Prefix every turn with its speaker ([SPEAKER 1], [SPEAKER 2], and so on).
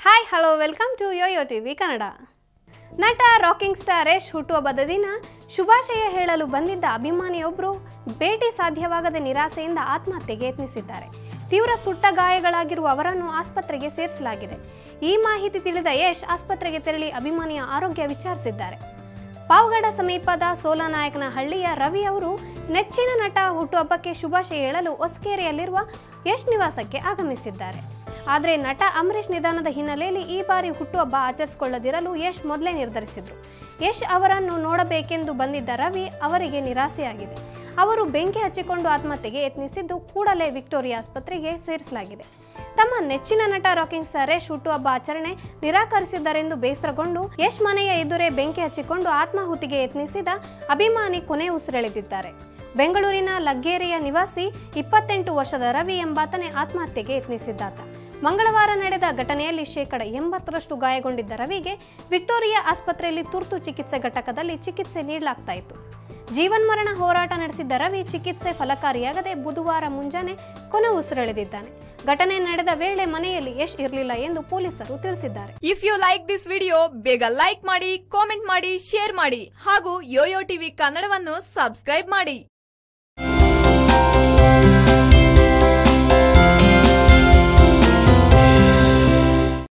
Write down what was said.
[SPEAKER 1] Hi hello welcome to Yoyo TV Kannada ನಟ rocking star Yash ಹುಟ್ಟುಹಬ್ಬದ ದಿನ ಶುಭಾಶಯ ಹೇಳಲು ಬಂದಿದ್ದ ಅಭಿಮಾನಿಯೊಬ್ಬರು ಭೇಟಿ ಸಾಧ್ಯವಾಗದ ನಿರಾಸೆಯಿಂದ ಆತ್ಮಹತ್ಯೆಗೆ ಯತ್ನಿಸಿದ್ದಾರೆ. ತೀವ್ರ ಸುಟ್ಟ ಗಾಯಗಳಾಗಿರುವ ಅವರನ್ನು ಆಸ್ಪತ್ರೆಗೆ ಸೇರಿಸಲಾಗಿದೆ. ಈ ಮಾಹಿತಿ ತಿಳಿದ ಯಶ್ ಆಸ್ಪತ್ರೆಗೆ ತೆರಳಿ ಅಭಿಮಾನಿಯ ಆರೋಗ್ಯ ವಿಚಾರಿಸಿದ್ದಾರೆ. ಪಾವಗಡ ಸಮೀಪದ ಸೋಲಾನಾಯಕನ ಹಳ್ಳಿಯ ರವಿ ಅವರು ನೆಚ್ಚಿನ ನಟ ಹುಟ್ಟುಹಬ್ಬಕ್ಕೆ ಶುಭಾಶಯ ಹೇಳಲು ಹೊಸಕೇರಿಯಲ್ಲಿರುವ ಯಶ್ ನಿವಾಸಕ್ಕೆ ಆಗಮಿಸಿದ್ದಾರೆ. ಆದರೆ ನಟ ಅಂಬರೀಷ್ ನಿಧನದ ಹಿನ್ನೆಲೆಯಲ್ಲಿ ಈ ಬಾರಿ ಹುಟ್ಟುಹಬ್ಬ ಆಚರಿಸಿಕೊಳ್ಳದಿರಲು ಯಶ್ ಮೊದಲೇ ನಿರ್ಧರಿಸಿದ್ರು. ಯಶ್ ಅವರನ್ನು ನೋಡಬೇಕೆಂದು ಬಂದಿದ್ದ ರವಿ ಅವರಿಗೆ ನಿರಾಸೆಯಾಗಿದೆ. ಅವರು ಬೆಂಕಿ ಹಚ್ಚಿಕೊಂಡು ಆತ್ಮಹತ್ಯೆಗೆ ಯತ್ನಿಸಿದ್ದು ಕೂಡಲೇ ವಿಕ್ಟೋರಿಯಾ ಆಸ್ಪತ್ರೆಗೆ ಸೇರಿಸಲಾಗಿದೆ. ತಮ್ಮ ನೆಚ್ಚಿನ ನಟ ರಾಕಿಂಗ್ ಸ್ಟಾರ್ ಯಶ್ ಹುಟ್ಟುಹಬ್ಬ ಆಚರಣೆ ನಿರಾಕರಿಸಿದ್ದರೆಂದು ಬೇಸರಗೊಂಡು ಯಶ್ ಮನೆಯ ಎದುರೇ ಬೆಂಕಿ ಹಚ್ಚಿಕೊಂಡು ಆತ್ಮಾಹುತಿಗೆ ಯತ್ನಿಸಿದ ಅಭಿಮಾನಿ ಕೊನೆ ಉಸಿರೆಳೆದಿದ್ದಾರೆ. ಬೆಂಗಳೂರಿನ ಲಗ್ಗೇರಿಯ ನಿವಾಸಿ ಇಪ್ಪತ್ತೆಂಟು ವರ್ಷದ ರವಿ ಎಂಬಾತನೇ ಆತ್ಮಹತ್ಯೆಗೆ ಯತ್ನಿಸಿದ್ದಾತ. ಮಂಗಳವಾರ ನಡೆದ ಘಟನೆಯಲ್ಲಿ ಶೇಕಡ ಎಂಬತ್ತರಷ್ಟು ಗಾಯಗೊಂಡಿದ್ದ ರವಿಗೆ ವಿಕ್ಟೋರಿಯಾ ಆಸ್ಪತ್ರೆಯಲ್ಲಿ ತುರ್ತು ಚಿಕಿತ್ಸೆ ಘಟಕದಲ್ಲಿ ಚಿಕಿತ್ಸೆ ನೀಡಲಾಗ್ತಾ ಇತ್ತು. ಜೀವನ್ಮರಣ ಹೋರಾಟ ನಡೆಸಿದ್ದ ರವಿ ಚಿಕಿತ್ಸೆ ಫಲಕಾರಿಯಾಗದೆ ಬುಧವಾರ ಮುಂಜಾನೆ ಕೊನೆ ಉಸಿರೆಳೆದಿದ್ದಾನೆ. ಘಟನೆ ನಡೆದ ವೇಳೆ ಮನೆಯಲ್ಲಿ ಯಶ್ ಇರಲಿಲ್ಲ ಎಂದು ಪೊಲೀಸರು ತಿಳಿಸಿದ್ದಾರೆ.
[SPEAKER 2] If you like this video ಬೇಗ ಲೈಕ್ ಮಾಡಿ ಕಾಮೆಂಟ್ ಮಾಡಿ ಶೇರ್ ಮಾಡಿ ಹಾಗೂ ಯೋಯೋ ಟಿವಿ ಕನ್ನಡವನ್ನು ಸಬ್ಸ್ಕ್ರೈಬ್ ಮಾಡಿ.